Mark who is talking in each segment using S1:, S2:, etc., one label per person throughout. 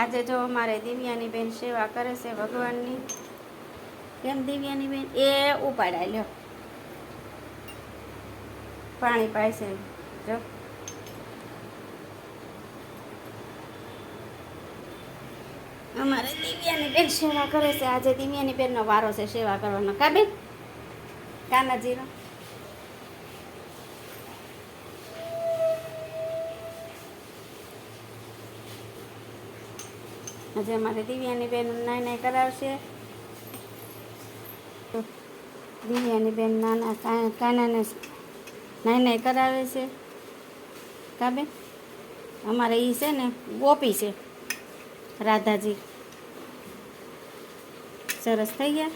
S1: આજે જો અમારે દિવ્યાની બેન સેવા કરે છે ભગવાનની, કેમ દિવ્યાની બેન? એ ઉપાડાય લ્યો. પાણી પાય છે. જો. અમારે દિવ્યાની બેન સેવા કરે છે. આજે દિવ્યાની બેનનો વારો છે સેવા કરવાનો. કા બેન? કાનાજીનો. આજે અમારે દિવ્યાની બેન નાઈ નાઈ કરાવશે. દિવ્યાની બેન નાના કાનાને નાઈ કરાવે છે. કા બેન? અમારે એ છે ને, ગોપી છે. રાધાજી. સરસ થઈ ગયા?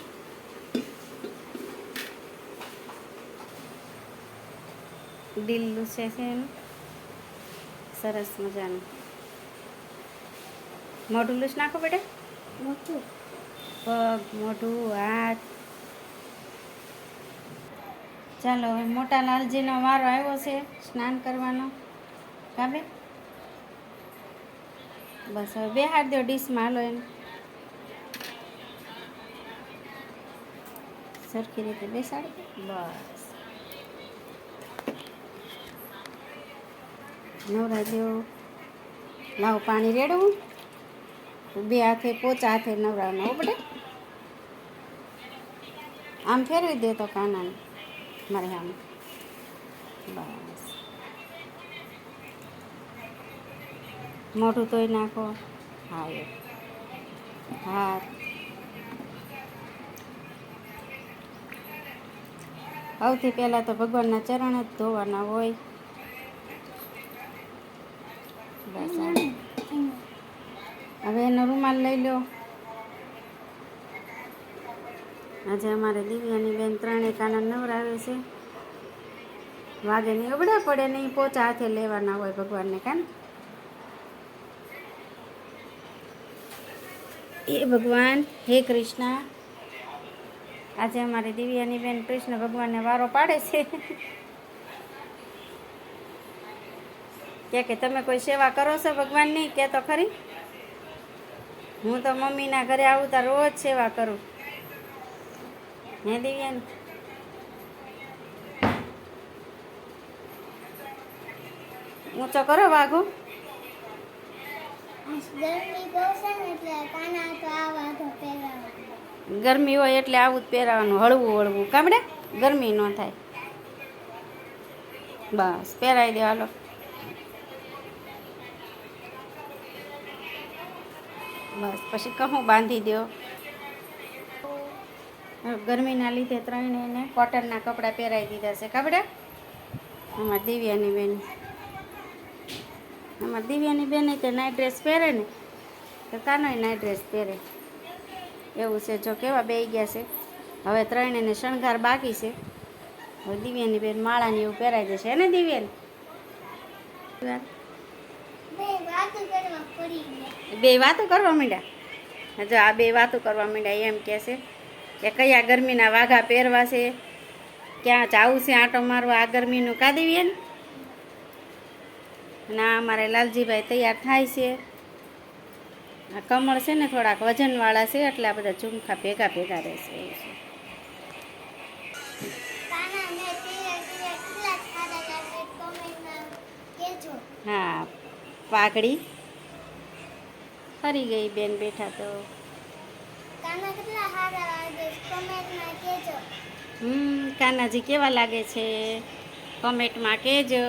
S1: દિલ્લું છે એનું? સરસ મજાનું. મોઢું લૂસ નાખો બેટા.
S2: મોટું
S1: પગ મોઢું હાથ. ચાલો હવે મોટા લાલજીનો વારો આવ્યો છે સ્નાન કરવાનો. કાબે બસ હવે બેહાડ દો ડીશમાં. હાલો એને સરખી રીતે બેસાડી. બસ. નવરા દેવ લાવ પાણી રેડવું. બે હાથે પોચા, હાથે હો બેટા? આમ ફેરવી દે તો કાનાને, મારે આમ બસ. મોઢું તોય નાખો. હા, એ. હાથ સૌથી પહેલાં તો ભગવાનના ચરણ જ ધોવાના હોય. બસ. હવે એનો રૂમાલ લઈ લો આજે અમારે દિવ્યાની બેન ત્રણેય કાના નવરાવે છે. વાગે નહીં અબડા પડે નહીં પોચા હાથે લેવાના હોય ભગવાનને કાન. એ ભગવાન, હે કૃષ્ણ. આજે અમારી દિવ્યાની બેન કૃષ્ણ ભગવાનને વારો પાડે છે. કે તમે કોઈ સેવા કરો છો ભગવાનની? કે તો ખરી? હું તો મમ્મીના ઘરે આવું તો રોજ સેવા કરું. હે દિવ્યાન? ઊંચો કરો વાઘો.
S2: ગરમી
S1: હોય એટલે આવું જ પહેરાવાનું હળવું હળવું. કામડે? ગરમી ન થાય. બસ પહેરાવી દે હાલો. બસ પછી કહું બાંધી દો ગરમીના લીધે ત્રણે એને કોટનના કપડાં પહેરાવી દીધા છે કપડાં અમારા દિવ્યાની બેન. અમારા દિવ્યાની બેન તે નાઇટ ડ્રેસ પહેરે ને તો કાનોય નાઇટ ડ્રેસ પહેરે. એવું છે જો કેવા બે ગયા છે. હવે ત્રણેને શણગાર બાકી છે. હવે દિવ્યાની બેન માળાની એવું પહેરાઈ જશે ને દિવ્યાની?
S2: બે વાતો કરવા
S1: માંડ્યા? જો આ બે વાતો કરવા માંડ્યા એમ કહે છે કે કયા ગરમીના વાઘા પહેરવા છે? ક્યાં જાવું છે આંટો મારવા? આ ગરમીનું કાદીવીએ ને ના અમારે લાલજીભાઈ તૈયાર થાય છે. આ કમળ છે ને થોડાક વજનવાળા છે એટલે આ બધા ઝુમખા ભેગા ભેગા રહેશે એવું છે હા પાઘડી. ફરી ગઈ બેન બેઠા તો. હમ કાનાજી કેવા લાગે છે? કોમેન્ટમાં કહેજો.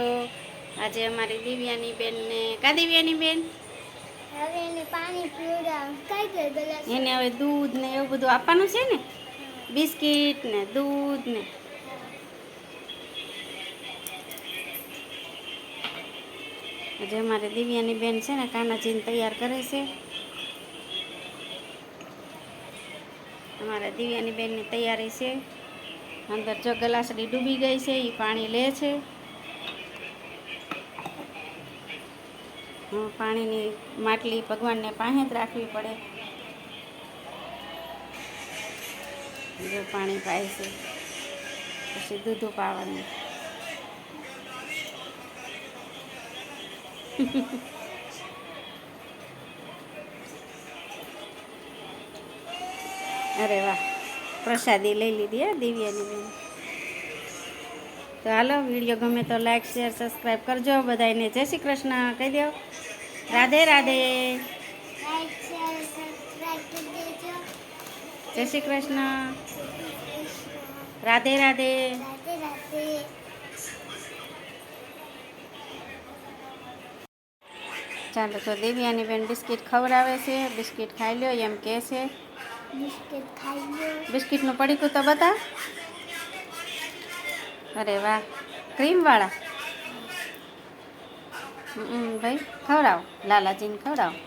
S1: આજે અમારી દિવ્યાની બેનને કા દિવ્યાની બેન?
S2: એને પાણી પીવડાવ. કઈ ગઈ ગલાસ.
S1: એને હવે દૂધ ને એવું બધું આપવાનું છે ને? બિસ્કિટ ને દૂધ ને આજે અમારે દિવ્યાની બેન છે ને, કાનાજીને તૈયાર કરે છે. અમારા દિવ્યાની બેનની તૈયારી છે. અંદર જો ગલાસડી ડૂબી ગઈ છે એ પાણી લે છે. પાણીની માટલી ભગવાનને પાસે જ રાખવી પડે. જો પાણી પાય છે, પછી દૂધું પાવાનું અરે વાહ પ્રસાદી લઈ લીધી હા દિવ્યાની બેન. તો હાલો વીડિયો ગમે તો લાઈક શેર સબસ્ક્રાઈબ કરજો બધાને જય શ્રી કૃષ્ણ કહી દો. રાધે રાધે. જય શ્રી કૃષ્ણ. રાધે. રાધે
S2: રાધે.
S1: ચાલો તો દિવ્યાની બેન બિસ્કિટ ખવડાવે છે. બિસ્કિટ ખાઈ લ્યો એમ કહે છે.
S2: બિસ્કિટ ખાઈ લો
S1: બિસ્કિટનું પડીકું તો બતા. અરે વાહ ક્રીમવાળા. ભાઈ ખવડાવો. લાલાજીને ખવડાવો.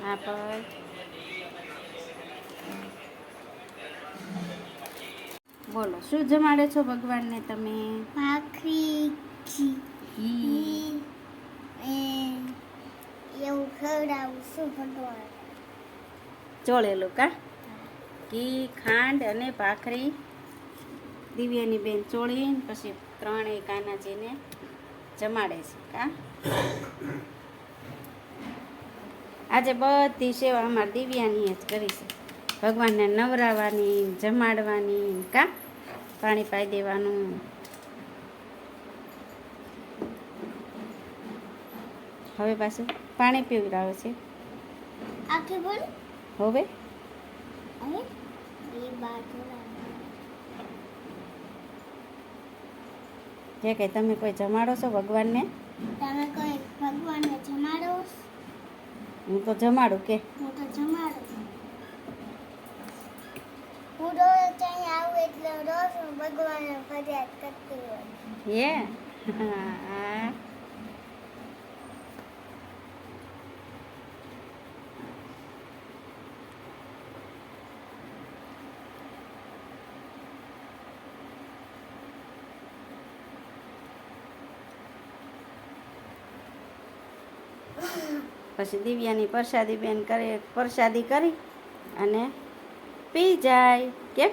S1: હા ભાઈ. બોલો શું જમાડે છો ભગવાનને તમે?
S2: ભાખરી ઘી એવું ખવડાવું શું ભગવાન.
S1: ચોળેલું કા ઘી ખાંડ અને ભાખરી. દિવ્યાની બેન ચોળીને પછી ત્રણેય કાનાજીને જમાડે છે કા? આજે બધી સેવા અમારે દિવ્યાની જ કરી છે. ભગવાનને નવરાવવાની જમાડવાની કા? પાણી પાઈ દેવાનું. હવે પાછું પાણી પીવડાવે છે.
S2: આખી બોલ.
S1: હવે? જે કે તમે કોઈ જમાડો છો ભગવાનને?
S2: તમે કોઈ ભગવાનને જમાડો
S1: હું તો જમાડું કે.
S2: હું તો જમાડું હું રોજ ત્યાં આવું એટલે રોજ હું ભગવાનને ફરિયાદ કરતી હોય.
S1: હે? હા. પછી દિવ્યાની પ્રસાદી બેન કરે, પ્રસાદી કરી અને પી જાય. કેમ?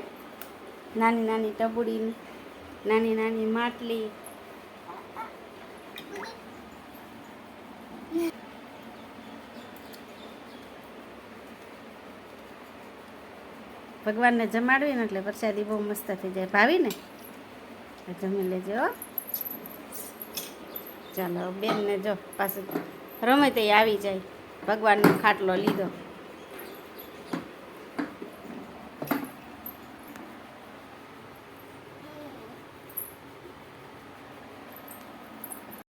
S1: નાની નાની ટબુડી, નાની નાની માટલી. ભગવાનને જમાડવી ને એટલે પ્રસાદી બહુ મસ્ત થઈ જાય. ભાવી ને જમી લેજો. ચાલો બેનને જો પાછું રમે તે આવી જાય. ભગવાનનો ખાટલો લીધો.